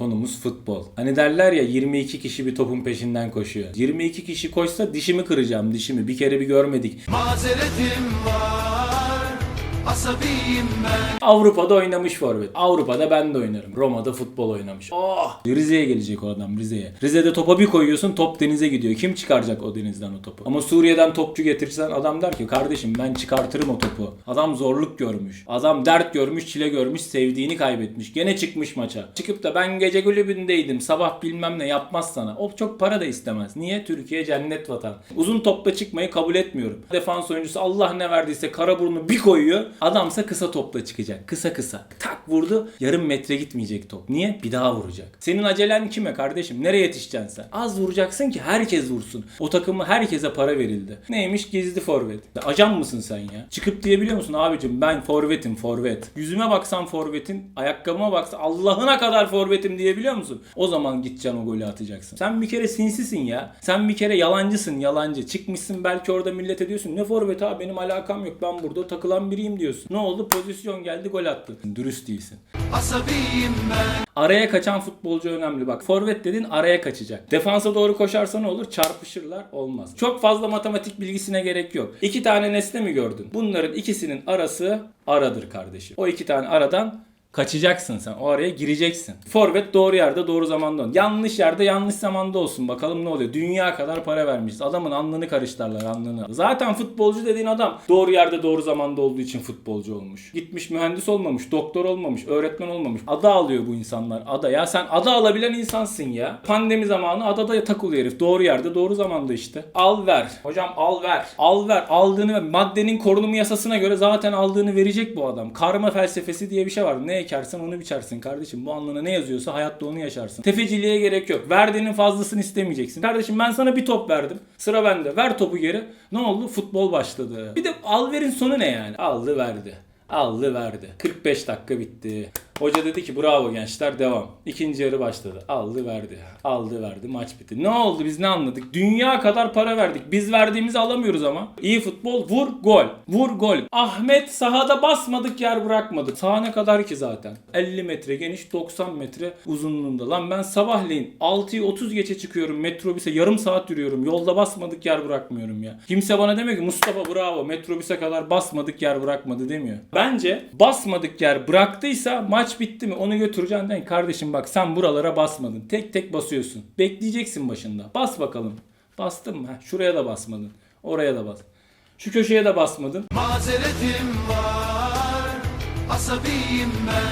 Konumuz futbol. Hani derler ya 22 kişi bir topun peşinden koşuyor. 22 kişi koşsa dişimi kıracağım dişimi. Bir kere bir görmedik. Mazeretim var Asabiyim ben Avrupa'da oynamış forvet. Avrupa'da ben de oynarım. Roma'da futbol oynamış. Oh! Rize'ye gelecek o adam Rize'ye. Rize'de topa bir koyuyorsun top denize gidiyor. Kim çıkaracak o denizden o topu? Ama Suriye'den topçu getirsen adam der ki kardeşim ben çıkartırım o topu. Adam zorluk görmüş. Adam dert görmüş, çile görmüş, sevdiğini kaybetmiş. Gene çıkmış maça. Çıkıp da ben gece kulübündeydim. Sabah bilmem ne yapmaz sana. O çok para da istemez. Niye? Türkiye cennet vatan. Uzun topla çıkmayı kabul etmiyorum. Defans oyuncusu Allah ne verdiyse Karaburun'u bir koyuyor. Adamsa kısa topla çıkacak. Kısa kısa. Tak vurdu. Yarım metre gitmeyecek top. Niye? Bir daha vuracak. Senin acelen kime kardeşim? Nereye yetişeceksin sen? Az vuracaksın ki herkes vursun. O takımı herkese para verildi. Neymiş? Gizli forvet. Ajan mısın sen ya? Çıkıp diyebiliyor musun abicim ben forvetim forvet. Yüzüme baksan forvetin, ayakkabıma baksan Allah'ına kadar forvetim diyebiliyor musun? O zaman gideceksin o golü atacaksın. Sen bir kere sinsisin ya. Sen bir kere yalancısın yalancı. Çıkmışsın belki orada millete diyorsun ne forvet abi benim alakam yok ben burada takılan biriyim diyorsun. Ne oldu? Pozisyon geldi gol attın. Dürüst değilsin. Asabiyim ben Araya kaçan futbolcu önemli bak. Forvet dedin araya kaçacak. Defansa doğru koşarsa ne olur? Çarpışırlar. Olmaz. Çok fazla matematik bilgisine gerek yok. İki tane nesne mi gördün? Bunların ikisinin arası aradır kardeşim. O iki tane aradan kaçacaksın sen. O araya gireceksin. Forvet doğru yerde doğru zamanda olsun. Yanlış yerde yanlış zamanda olsun. Bakalım ne oluyor. Dünya kadar para vermişiz. Adamın alnını karıştırırlar alnını. Zaten futbolcu dediğin adam doğru yerde doğru zamanda olduğu için futbolcu olmuş. Gitmiş mühendis olmamış, doktor olmamış, öğretmen olmamış. Ada alıyor bu insanlar. Ada ya sen ada alabilen insansın ya. Pandemi zamanı adada takılıyor herif. Doğru yerde doğru zamanda işte. Al ver. Hocam al ver. Al ver. Aldığını. Maddenin korunumu yasasına göre zaten aldığını verecek bu adam. Karma felsefesi diye bir şey var. Ne ekersen onu biçersin kardeşim. Bu anlamına ne yazıyorsa hayatta onu yaşarsın. Tefeciliğe gerek yok. Verdiğinin fazlasını istemeyeceksin. Kardeşim ben sana bir top verdim. Sıra bende. Ver topu geri. Ne oldu? Futbol başladı. Bir de al verin sonu ne yani? Aldı verdi. Aldı verdi. 45 dakika bitti. Hoca dedi ki bravo gençler devam. İkinci yarı başladı. Aldı verdi. Aldı verdi maç bitti. Ne oldu biz ne anladık? Dünya kadar para verdik. Biz verdiğimizi alamıyoruz ama. İyi futbol vur gol. Vur gol. Ahmet sahada basmadık yer bırakmadı. Saha ne kadar ki zaten? 50 metre geniş 90 metre uzunluğunda. Lan ben sabahleyin 6'yı 30 geçe çıkıyorum metrobüse yarım saat yürüyorum. Yolda basmadık yer bırakmıyorum ya. Kimse bana demiyor ki Mustafa bravo metrobüse kadar basmadık yer bırakmadı demiyor. Bence basmadık yer bıraktıysa maç bitti mi onu götüreceksin. Den kardeşim bak sen buralara basmadın. Tek tek basıyorsun. Bekleyeceksin başında. Bas bakalım. Bastın mı? Şuraya da basmadın. Oraya da bas. Şu köşeye de basmadın. Mazeretim var Asabiyim ben